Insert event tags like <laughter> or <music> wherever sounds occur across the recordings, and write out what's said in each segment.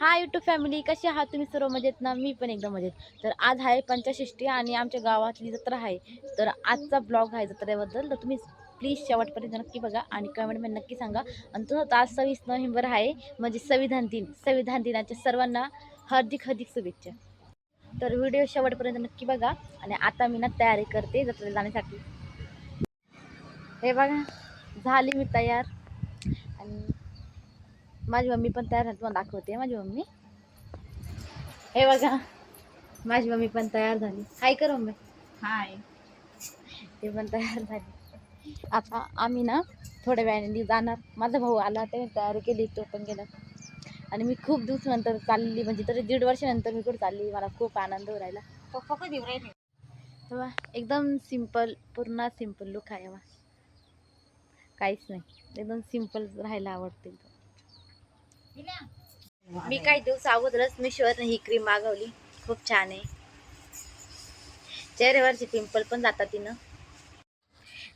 हा YouTube family कशी आहात तुम्ही? सर्व मजेत ना? मी पण एकदम मजेत. तर आज आहे पंचाषष्टी आणि आमच्या गावातली जत्रा आहे. तर आजचा ब्लॉग आहे जत्रेबद्दल. तर तुम्ही प्लीज शेवटपर्यंत नक्की बघा आणि कमेंटमध्ये नक्की सांगा. आणि तो आज सव्वीस नोव्हेंबर आहे. म्हणजे संविधान दिन. संविधान दिनाच्या सर्वांना हार्दिक हार्दिक शुभेच्छा. तर व्हिडिओ शेवटपर्यंत नक्की बघा आणि आता मी ना तयारी करते जत्रेला जाण्यासाठी. हे बघा झाली मी तयार. आणि माझी मम्मी पण तयार झाली तुम्हाला दाखवते माझी मम्मी. हे बघा माझी मम्मी पण तयार झाली. हाय कर मम्मी हाय. ते पण तयार झाली. आता आम्ही ना थोड्या वेळाने जाणार. माझा भाऊ आला ते तयारी केली तो पण गेला. आणि मी खूप दिवसानंतर चालली म्हणजे तरी दीड वर्षानंतर मी कुठे चालली मला खूप आनंद राहिला. पप्पा कधी राहिले? तेव्हा एकदम सिंपल पूर्ण सिंपल लुक आहे काहीच नाही. एकदम सिंपल राहायला आवडते. मी काही दिवस अगोदरच मिशोवर ही क्रीम मागवली. खूप छान आहे. चेहऱ्यावरचे पिंपल पण जातात तिनं.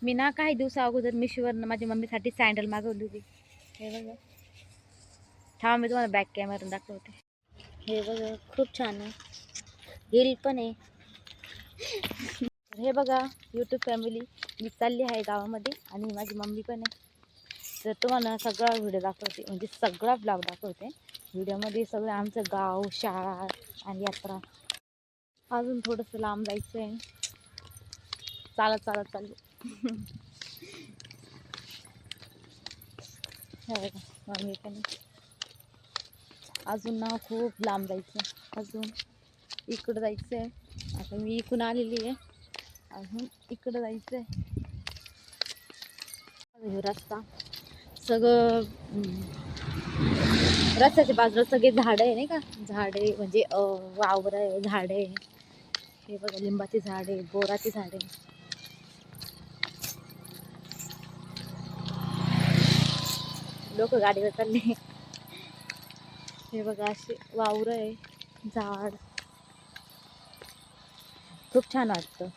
मी ना काही दिवस अगोदर मिशोवर माझ्या मम्मीसाठी सँडल मागवली होती. हे बघा. थांबा मी तुम्हाला बॅक कॅमेरा दाखवते. हे बघा खूप छान आहे. हिल पण आहे. हे बघा यूट्यूब फॅमिली मी चालली आहे गावामध्ये आणि माझी मम्मी पण आहे. तर तुम्हाला सगळा व्हिडिओ दाखवते. म्हणजे सगळा ब्लॉग दाखवते. व्हिडिओमध्ये सगळं आमचं गाव शाळा आणि यात्रा. अजून थोडंसं लांब जायचं आहे चालत चालत चालू. <laughs> हो, मम्मी पण अजून ना खूप लांब जायचं आहे. अजून इकडं जायचं आहे आता मी इकडून आलेली आहे. अजून इकडं जायचं आहे रस्ता. सगळं रस्त्याच्या बाजूला सगळे झाडं आहे नाही का? झाडे म्हणजे वावर आहे झाडे हे बघा लिंबाची झाडे बोराची झाडे लोक गाडीवर चालले. हे बघा असे वावर आहे झाड. खूप छान वाटतं.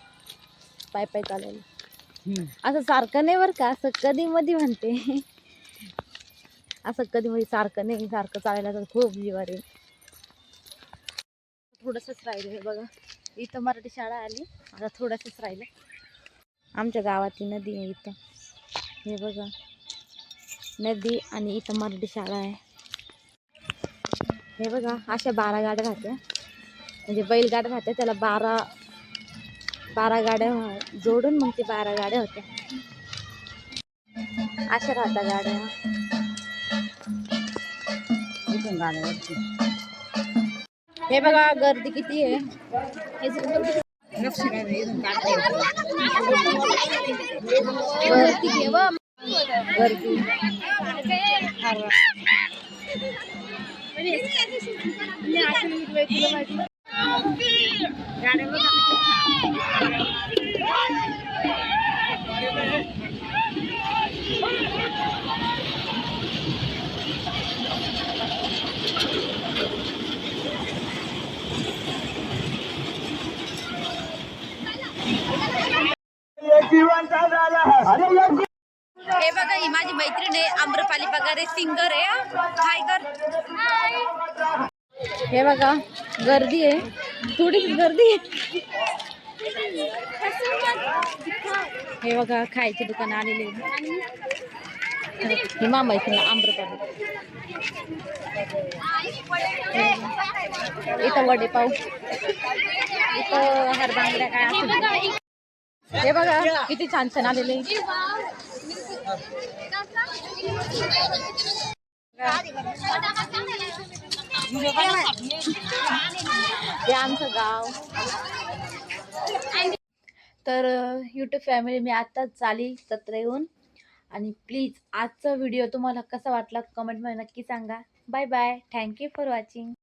पाय पाय चालायला असं सारखं नाही बरं का असं कधी मध्ये म्हणते. असं कधी म्हणजे सारखं नाही सारखं चालायला तर खूप जीवार आहे. थोडंसंच राहिलं हे बघा. इथं मराठी शाळा आली आता थोडंसंच राहिलं. आमच्या गावातली नदी आहे इथं. हे बघा. नदी आणि इथं मराठी शाळा आहे. हे बघा अशा बारा गाड्या राहत्या. म्हणजे बैलगाड्या राहत्या त्याला बारा बारा गाड्या जोडून मग ते बारा गाड्या होत्या. अशा राहत्या गाड्या. इथून गाड्यावरती हे बघा गर्दी किती आहे हे सगळं लक्ष काय नाही इथून काढता येतं. गर्दी आहे व गर्दी हरवा. गाड्या हे बघा ही माझी मैत्रीण आहे आम्रपाली पगारे सिंगर आहे हाय कर हे बघा गर्दी आहे. थोडीच गर्दी आहे. हे बघा खायची दुकान आलेली आहे. मा मैत्रीण आम्रपाली. इथं वडेपाव इथं हरबांगड्या काय हे बघा किती छान छान आलेले. आमचं गाव तर यूट्यूब फॅमिली मी आत्ताच चाली सत्र येऊन आणि प्लीज आजचा व्हिडिओ तुम्हाला कसा वाटला? कमेंटमध्ये नक्की सांगा. Bye bye thank you for watching